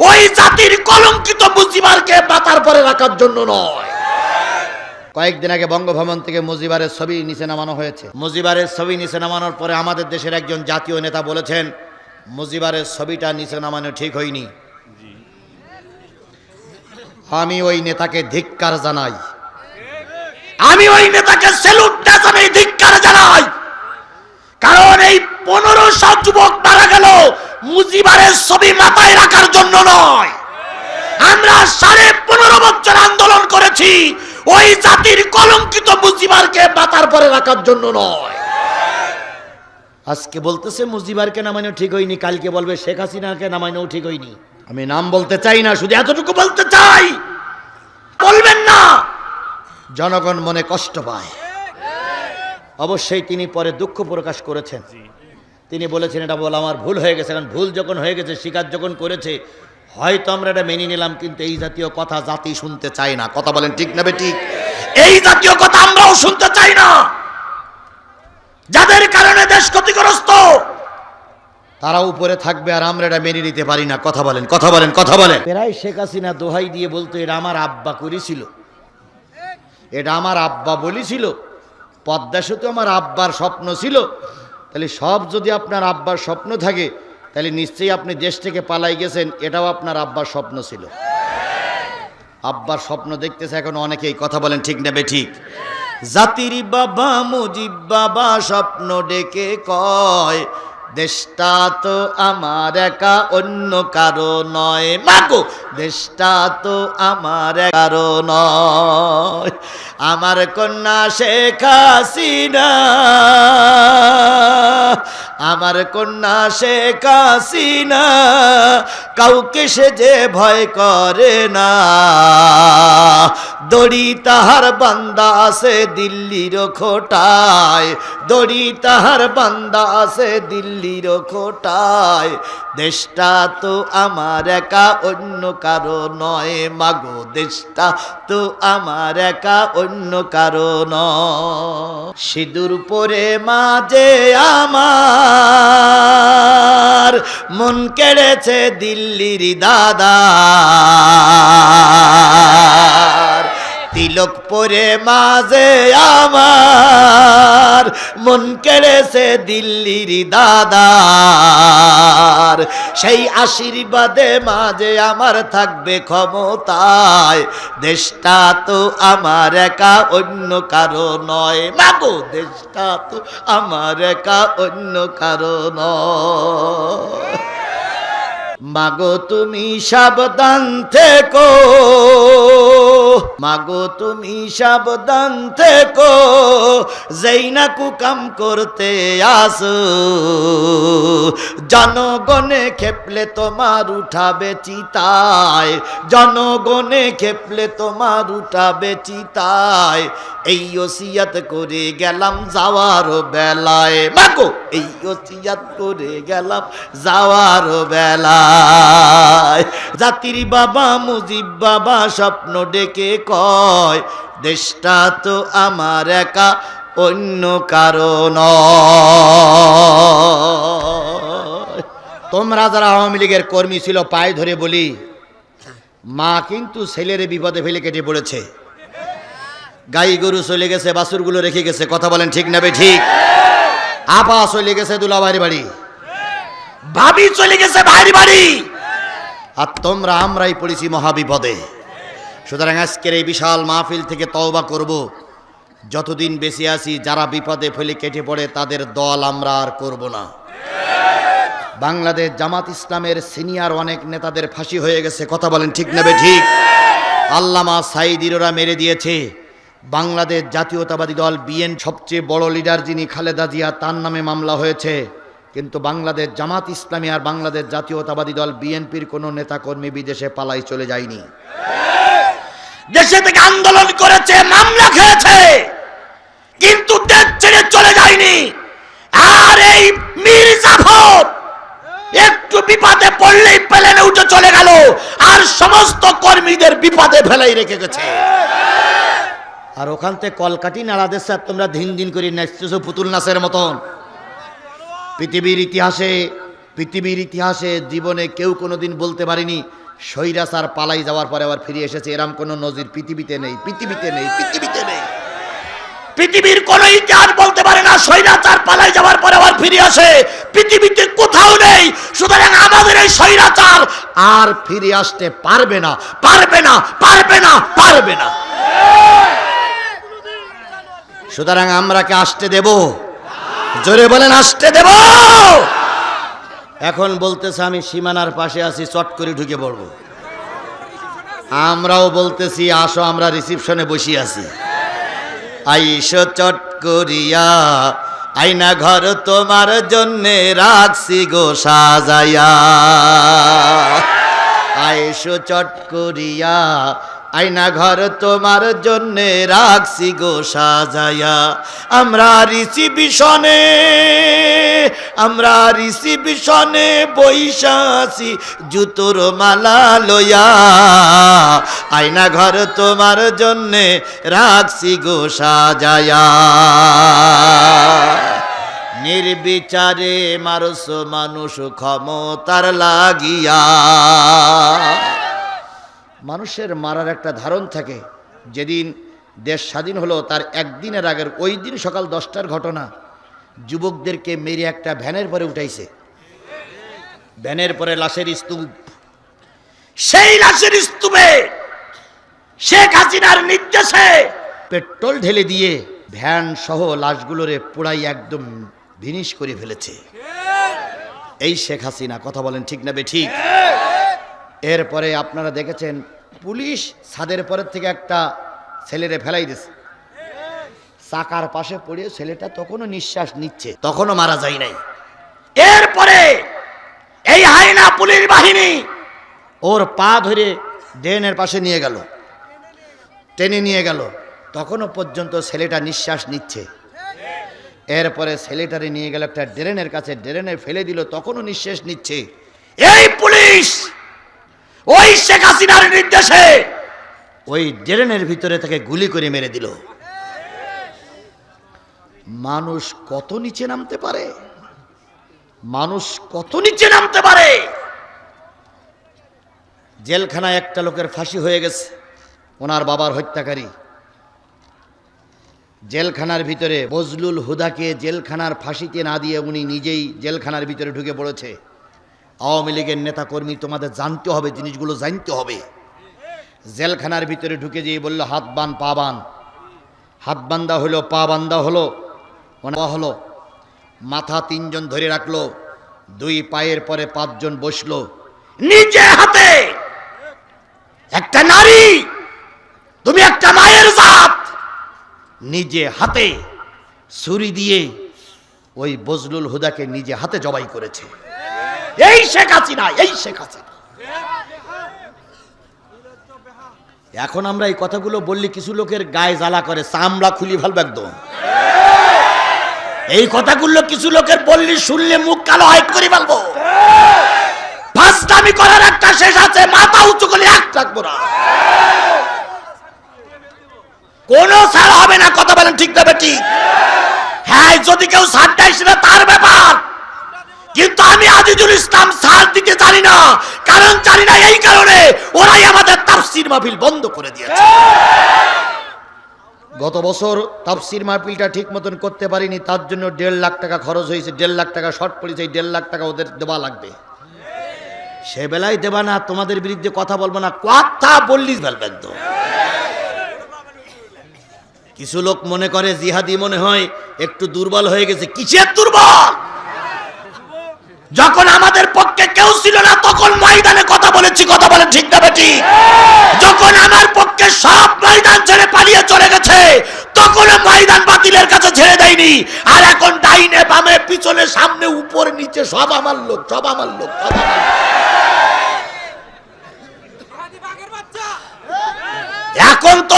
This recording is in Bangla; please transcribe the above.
ওই জাতির কলঙ্কিত মুজিবারকে মাথার পরে রাখার জন্য নয়। কয়েকদিন আগে বঙ্গভবন থেকে মুজিবারের ছবি নিচে নামানো হয়েছে। মুজিবারের ছবি নিচে নামানোর পরে আমাদের দেশের একজন জাতীয় নেতা বলেছেন মুজিবারের ছবিটা নিচে নামানো ঠিক হয়নি। আমি ওই নেতাকে ধিক্কার জানাই। আমি ওই নেতাকে সেলুট না জানাই ধিক্কার জানাই। কারণ এই পনেরোশো যুবক মারা গেল মুজিবারের ছবি মাথায় রাখার জন্য নয়। আমরা সাড়ে পনেরো বছর আন্দোলন করেছি, ওই জাতির কলঙ্কিত মুজিবারকে মাথার পরে রাখার জন্য নয়। আজকে বলতেছে মুজিবারকে নামানো ঠিক হয়নি, কালকে বলবে শেখ হাসিনাকে নামানোও ঠিক হয়নি। আমি নাম বলতে চাই না, শুধু এতটুকু বলতে চাই, বলবেন না। জনগণ মনে কষ্ট পায়। অবশ্যই তিনি পরে দুঃখ প্রকাশ করেছেন। তিনি বলেছেন, এটা বল আমার ভুল হয়ে গেছে, কারণ ভুল যখন হয়ে গেছে, স্বীকার যখন করেছে, হয়তো আমরা এটা মেনে নিলাম, কিন্তু এই জাতীয় কথা জাতি শুনতে চায় না। কথা বলেন ঠিক নেবে ঠিক? এই জাতীয় কথা আমরাও শুনতে চাই না। যাদের কারণে দেশ ক্ষতিগ্রস্ত, তারা উপরে থাকবে আর আমরা এটা মেনে নিতে পারি না। কথা বলেন কথা বলেন কথা বলেন। প্রায় শেখ হাসিনা দোহাই দিয়ে বলতো, এটা আমার আব্বা করেছিল। এটা আমার আব্বা বলেছিল। পদ্মা সেতু আমার আব্বার স্বপ্ন ছিল। তাহলে সব যদি আপনার আব্বার স্বপ্ন থাকে, তাহলে নিশ্চয়ই আপনি দেশ থেকে পালাই গেছেন, এটাও আপনার আব্বার স্বপ্ন ছিল। আব্বার স্বপ্ন দেখতেছে এখন অনেকেই, কথা বলেন ঠিক নেবে ঠিক? জাতির বাবা মুজিব বাবা স্বপ্ন ডেকে কয় দেশটা তো আমার একা, অন্য কারও নয়। মাগো, দেশটা তো আমার কারও নয়। আমার কন্যা শেখ হাসিনা, আমার কন্যা শেখ হাসিনা, কাউকে সে যে ভয় করে না। দড়ি তাহার বান্দা আছে দিল্লির খোটায়। দড়ি তাহার বান্দা আছে দিল্লির খোটায়। দেশটা তো আমার একা, অন্য কারও নয়। মাগো, দেশটা তো আমার একা, অন্য কারও নয়। সিঁদুর পরে মাঝে আমার মন কেড়েছে দিল্লির দাদা। তিলক পরে মাঝে আমার, মন কেড়েছে দিল্লির দাদার। সেই আশীর্বাদে মাঝে আমার থাকবে ক্ষমতায়, দেশটা তো আমার একা, অন্য কারও নয়। মাগো দেশটা তো আমার একা, অন্য কারও নয়। মাগো তুমি সাবধান থেকো। মাগো, তুমি সাবধান থেকো যেই না কুকাম করতে আসো। জনগণে খেপলে তোমার উঠাবে চিতায় জনগণে খেপলে তোমার উঠাবে চিতায় এই ওসিয়াত করে গেলাম যাওয়ার বেলায়। মাগো, এই ওসিয়াত করে গেলাম যাওয়ার বেলায়। জাতির বাবা, মুজিব বাবা, স্বপ্ন ডেকে কয়, দেশটা তো আমার একা, অন্য কারণ তোমরা যারা আওয়ামী লীগের কর্মী ছিল, পায়ে ধরে বলি, মা কিন্তু ছেলের বিপদে ফেলে কেটে পড়েছে। গাই গরু চলে গেছে, বাছুরগুলো রেখে গেছে, কথা বলেন ঠিক নেবে ঠিক? আপা চলে গেছে দুলাবাড়ি বাড়ি। ভাবি চলে গেছে ভাইয়ের বাড়ি। আর তোমরা আমরাই পড়েছি মহাবিপদে। সুতরাং আজকের এই বিশাল মাহফিল থেকে তওবা করব। যতদিন বেঁচে আছি, যারা বিপদে ফেলে কেটে পড়ে, তাদের দল আমরা আর করব না। বাংলাদেশ জামাত ইসলামের সিনিয়র অনেক নেতাদের ফাঁসি হয়ে গেছে, কথা বলেন ঠিক নেবে ঠিক? আল্লামা সাইদিরোরা মেরে দিয়েছে। বাংলাদেশ জাতীয়তাবাদী দল বিএন সবচেয়ে বড় লিডার যিনি খালেদা জিয়া, তার নামে মামলা হয়েছে। কিন্তু বাংলাদেশ জামাত ইসলামী আর বাংলাদেশ জাতীয়তাবাদী দল বিএনপির কোনো নেতাকর্মী বিদেশে পালাই চলে যায়নি। দেশে থেকে আন্দোলন করেছে, মামলা খেয়েছে, কিন্তু দেশ ছেড়ে চলে যায়নি। আর এই মীর জাফর একটু বিপদে পড়লেই প্লেনে উঠে চলে গেল, আর সমস্ত কর্মীদের বিপদে ফেলাই রেখে গেছে। আর ওখান থেকে কলকাটি নাড়া দেশ তোমরা দিন দিন করে নাচতেছো পুতুল নাচের মতন। পৃথিবীর ইতিহাসে পৃথিবীর ইতিহাসে জীবনে কেউ কোনোদিন বলতে পারেনি স্বৈরাচার পালাই যাওয়ার পরে আবার ফিরে এসেছে। এরম কোনো নজির পৃথিবীতে নেই পৃথিবীতে নেই পৃথিবীতে নেই। পৃথিবীর কোন ইতিহাস বলতে পারে না, স্বৈরাচার পালাই যাওয়ার পরে আবার ফিরে আসে। পৃথিবীতে কোথাও নেই, সুতরাং আমাদের এই স্বৈরাচার আর ফিরে আসতে পারবে না পারবে না পারবে না পারবে না। সুতরাং আমরা কি আসতে দেব? জোরে বলেন, আসতে দেব! এখন বলতেছে, আমি সীমানার পাশে আছি, চট করে ঢুকে পড়ব। আমরাও বলতেছি, আসো, আমরা রিসিপশনে বসে আছি। আইসো চট করিয়া আইনা ঘর তোমার জন্যে রাখছি গো সাজাইয়া আইসো চট করিয়া আইনা ঘর তোমার জন্যে রাখছি গো সাজাইয়া আমরা রিসিপিশনে আমরা রিসিপিশনে বৈশা আছি জুতোর মালা লইয়া আইনা ঘর তোমার জন্যে রাখছি গো সাজায়া। নির্বিচারে মারস মানুষ ক্ষমতার লাগিয়া মানুষের মারার একটা ধারণ থাকে। যেদিন দেশ স্বাধীন হলো, তার একদিনের আগের ওই দিন সকাল দশটার ঘটনা। যুবকদেরকে মেরে একটা ভ্যানের পরে উঠাইছে। ভ্যানের পরে লাশের স্তূপ। সেই লাশের স্তূপে শেখ হাসিনার নির্দেশে পেট্রোল ঢেলে দিয়ে ভ্যান সহ লাশগুলোরে পোড়াই একদম ভিনিশ করে ফেলেছে। এই শেখ হাসিনা, কথা বলেন ঠিক না বে ঠিক? এরপরে আপনারা দেখেছেন পুলিশ ছাদের পরের থেকে একটা ছেলেরে ফেলাই দিছে। চাকার পাশে পড়ে ছেলেটা তখনও নিঃশ্বাস নিচ্ছে, তখনও মারা যায় নাই। এরপরে এই হাইনা পুলিশ বাহিনী ওর পা ধরে ড্রেনের পাশে নিয়ে গেল, টেনে নিয়ে গেল, তখনও পর্যন্ত ছেলেটা নিঃশ্বাস নিচ্ছে। এরপরে ছেলেটারে নিয়ে গেল একটা ড্রেনের কাছে, ড্রেনে ফেলে দিল, তখনও নিঃশ্বাস নিচ্ছে। এই পুলিশ ওই শেখ হাসিনার নির্দেশে। ওই ড্রেনের ভিতরে তাকে গুলি করে মেরে দিল। মানুষ কত নিচে নামতে পারে? মানুষ কত নিচে নামতে পারে? জেলখানায় একটা লোকের ফাঁসি হয়ে গেছে। ওনার বাবার হত্যাকারী। জেলখানার ভিতরে বজলুল হুদাকে জেলখানার ফাঁসিতে না দিয়ে উনি নিজেই জেলখানার ভিতরে ঢুকে পড়েছে। আওয়ামী লীগের নেতাকর্মী তোমাদের জানতে হবে, জিনিসগুলো জানতে হবে। জেলখানার ভিতরে ঢুকে যেয়ে বলল, হাত বান, পা বান। হাত বান্দা হলো, পা বান্দা হলো ওনা হলো। মাথা তিনজন ধরে রাখল, দুই পায়ের পরে পাঁচজন বসল। নিজে হাতে একটা নারী, তুমি একটা মায়ের জাত। নিজে হাতে ছুরি দিয়ে ওই বজলুল হুদাকে নিজে হাতে জবাই করেছে। এই শেখ হাসিনা, এই শেখ হাসিনা। এখন আমরা এই কথাগুলো বললি কিছু লোকের গায়ে জ্বালা করে, চামড়া খুলি ফেলবে একদম। এই কথাগুলো কিছু লোকের বললি শুনলে মুখ কালো হয় করে ফেলব। ফাস্টামি করার একটা শেষ আছে, মাথা উঁচু করে এক রাখব না। কোনো ছাড় হবে না, কথা বলেন ঠিক না ঠিক। হ্যাঁ যদি কেউ ছাড় দেয় তার ব্যাপার। কিন্তু আমি আজিজুল ইসলাম ছাড় দিতে জানি না। কারণ জানি না এই কারণে ওরাই আমাদের তাফসির মাহফিল বন্ধ করে দিয়েছে। গত বছর তাফসির মাহফিলটা ঠিক মতন করতে পারিনি, তার জন্য দেড় লাখ টাকা খরচ হয়েছে, দেড় লাখ টাকা শর্ট পড়েছে, এই দেড় লাখ টাকা ওদের দেওয়া লাগবে। সে বেলায় দেবা না, তোমাদের বিরুদ্ধে কথা বলব না, কথা বললিস ফেলবেন তো কিছু লোক মনে করে জিহাদি মনে হয় একটু দুর্বল হয়ে গেছে, কিসের দুর্বল? যখন আমাদের পক্ষে কেউ ছিল না, তখন ময়দানে কথা বলেছি, কথা বলে ঠিক না বেটি যখন আমার পক্ষে সব ময়দান ছেড়ে পালিয়ে চলে গেছে তখন ময়দান বাতিলের কাছে ছেড়ে দেয়নি আর এখন ডাইনে বামে, পিছনে, সামনে, উপরে, নিচে, সব আমার লোক, সব আমার লোক, সব আমার লোক। এখন তো